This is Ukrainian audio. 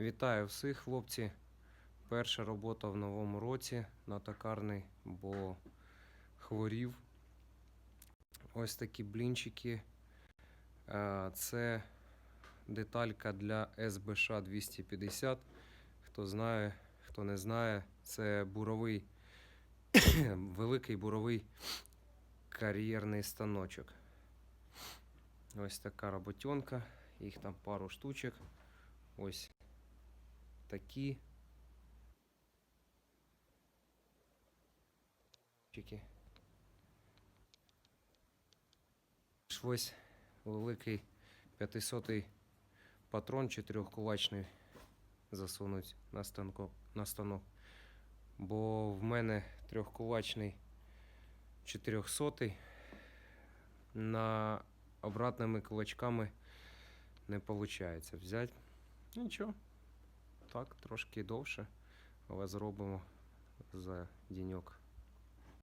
Вітаю всіх, хлопці. Перша робота в новому році на токарний, бо хворів. Ось такі блінчики. Е, Це деталька для СБШ 250. Хто знає, хто не знає, це буровий, великий буровий кар'єрний станочок. Ось така роботенка. Їх там пару штучок. Ось такі. Ось великий 500 патрон чотирьохкулачний засунуть на, станко, на станок. Бо в мене трьохкулачний 400 на обратними кулачками не виходить взяти. Нічого. Так, трошки довше, але зробимо за діньок.